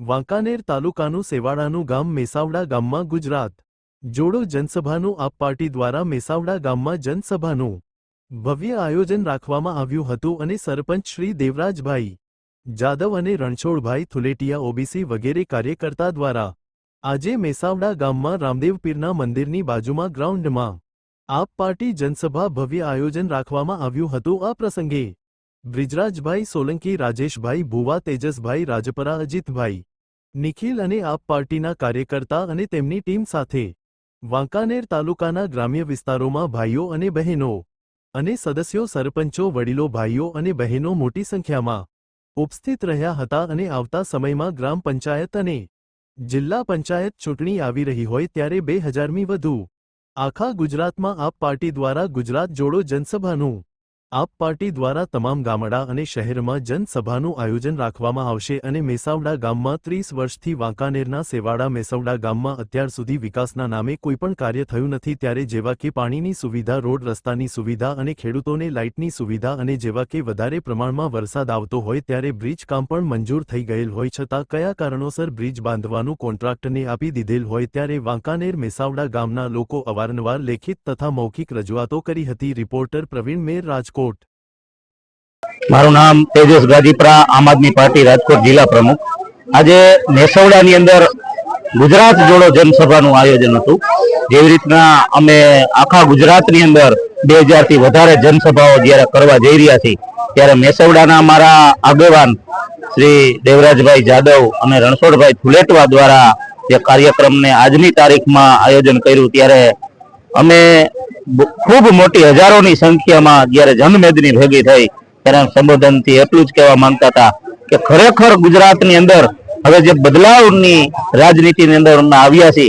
વાંકાનેર તાલુકાનું સેવાડાનું ગામ મેસાવડા ગામમાં ગુજરાત. જોડો જનસભાનું આપ પાર્ટી દ્વારા મેસાવડા ગામમાં જનસભાનું ભવ્ય આયોજન રાખવામાં આવ્યું હતું અને સરપંચ શ્રી દેવરાજભાઈ જાદવ અને રણછોડભાઈ થુલેટિયા ઓબીસી વગેરે કાર્યકર્તા દ્વારા આજે મેસાવડા ગામમાં રામદેવપીરના મંદિરની બાજુમાં ગ્રાઉન્ડમાં આપ પાર્ટી જનસભા ભવ્ય આયોજન રાખવામાં આવ્યું હતું. આ પ્રસંગે બ્રિજરાજભાઈ સોલંકી, રાજેશભાઈ ભુવા, તેજસભાઈ રાજપરા, અજીતભાઈ નિખિલ અને આપ પાર્ટીના કાર્યકર્તા અને તેમની ટીમ સાથે વાંકાનેર તાલુકાના ગ્રામ્ય વિસ્તારોમાં ભાઈઓ અને બહેનો અને સદસ્યો, સરપંચો, વડીલો, ભાઈઓ અને બહેનો મોટી સંખ્યામાં ઉપસ્થિત રહ્યા હતા અને આવતા સમયમાં ગ્રામ પંચાયત અને જિલ્લા પંચાયત ચૂંટણી આવી રહી હોય ત્યારે બે હજારમી વધુ આખા ગુજરાતમાં આપ પાર્ટી દ્વારા ગુજરાત જોડો જનસભાનું આપ પાર્ટી દ્વારા તમામ ગામડા અને શહેરમાં જનસભાનું આયોજન રાખવામાં આવશે અને મેસાવડા ગામમાં ત્રીસ વર્ષથી વાંકાનેરના સેવાડા મેસવડા ગામમાં અત્યાર સુધી વિકાસના નામે કોઈપણ કાર્ય થયું નથી ત્યારે જેવા કે પાણીની સુવિધા, રોડ રસ્તાની સુવિધા અને ખેડૂતોને લાઇટની સુવિધા અને જેવા કે વધારે પ્રમાણમાં વરસાદ આવતો હોય ત્યારે બ્રિજ કામ પણ મંજૂર થઈ ગયેલ હોય છતાં કયા કારણોસર બ્રિજ બાંધવાનું કોન્ટ્રાક્ટને આપી દીધેલ હોય ત્યારે વાંકાનેર મેસાવડા ગામના લોકો અવારનવાર લેખિત તથા મૌખિક રજૂઆતો કરી હતી. રિપોર્ટર પ્રવીણ મેર, રાજકોટ. મારું નામ તેજસ ગાજીપરા આમ આદમી પાર્ટી રાજકોટ જિલ્લા પ્રમુખ. આજે નેસવડાની અંદર ગુજરાત જોડો જનસભાનું આયોજન હતું. જેવી રીતના અમે આખા ગુજરાતની અંદર બેથી વધારે જનસભાઓ જ્યારે કરવા જઈ રહ્યા છીએ, ત્યારે મેસવડાના અમારા આગેવાન શ્રી દેવરાજભાઈ જાદવ અને રણછોડભાઈ ફુલેટવા દ્વારા જે કાર્યક્રમને આજની તારીખમાં આયોજન કર્યું, ત્યારે અમે ખૂબ મોટી હજારોની સંખ્યામાં જ્યારે જનમેદની ભેગી થઈ. ત્યારે સંબોધનથી એટલું જ કહેવા માંગતા હતા કે ખરેખર ગુજરાતની અંદર હવે જે બદલાવની રાજનીતિની અંદર આવ્યા છે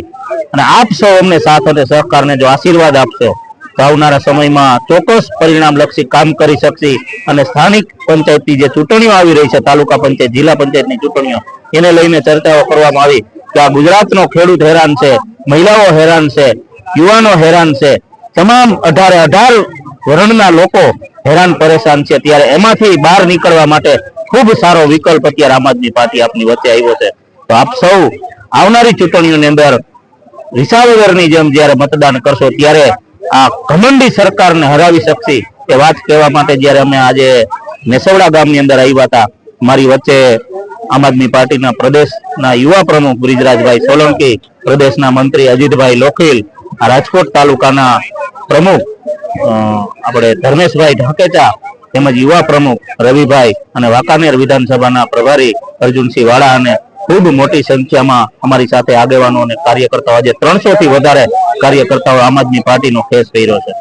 અને આપ સૌ અમને સાથ અને સહકારને જો આશીર્વાદ આપશો, તો આવનારા સમયમાં ચોક્કસ પરિણામલક્ષી કામ કરી શકશી અને સ્થાનિક પંચાયતની જે ચૂંટણીઓ આવી રહી છે, તાલુકા પંચાયત, જિલ્લા પંચાયતની ચૂંટણીઓ, એને લઈને ચર્ચાઓ કરવામાં આવી. કે આ ગુજરાતનો ખેડૂત હેરાન છે, મહિલાઓ હેરાન છે યુવાનો હેરાન છે. તમામ અઢારે અઢાર વર્ણના લોકો હેરાન પરેશાન છે. ત્યારે એમાંથી બહાર નીકળવા માટે ખૂબ સારો વિકલ્પ અત્યારે આમ આદમી પાર્ટી આપની વચ્ચે આવ્યો છે. તો આપ સૌ આવનારી ચૂંટણીઓની અંદર રિસાવગરની જેમ જ્યારે મતદાન કરશો ત્યારે આ ઘમંડી સરકારને હરાવી શકશે એ વાત કહેવા માટે જ્યારે અમે આજે નેસવડા ગામની અંદર આવ્યા હતા. મારી વચ્ચે આમ આદમી પાર્ટીના પ્રદેશના યુવા પ્રમુખ બ્રિજરાજભાઈ સોલંકી, પ્રદેશના મંત્રી અજીતભાઈ લોખીલ રાજકોટ તાલુકાના પ્રમુખ આપણે ધર્મેશભાઈ ઢાકેચા તેમજ યુવા પ્રમુખ રવિભાઈ અને વાંકાનેર વિધાનસભાના પ્રભારી અર્જુનસિંહ વાળા અને ખૂબ મોટી સંખ્યામાં અમારી સાથે આગેવાનો અને કાર્યકર્તાઓ. આજે ત્રણસો થી વધારે કાર્યકર્તાઓ આમ આદમી પાર્ટીનો ફેસ કર્યો છે.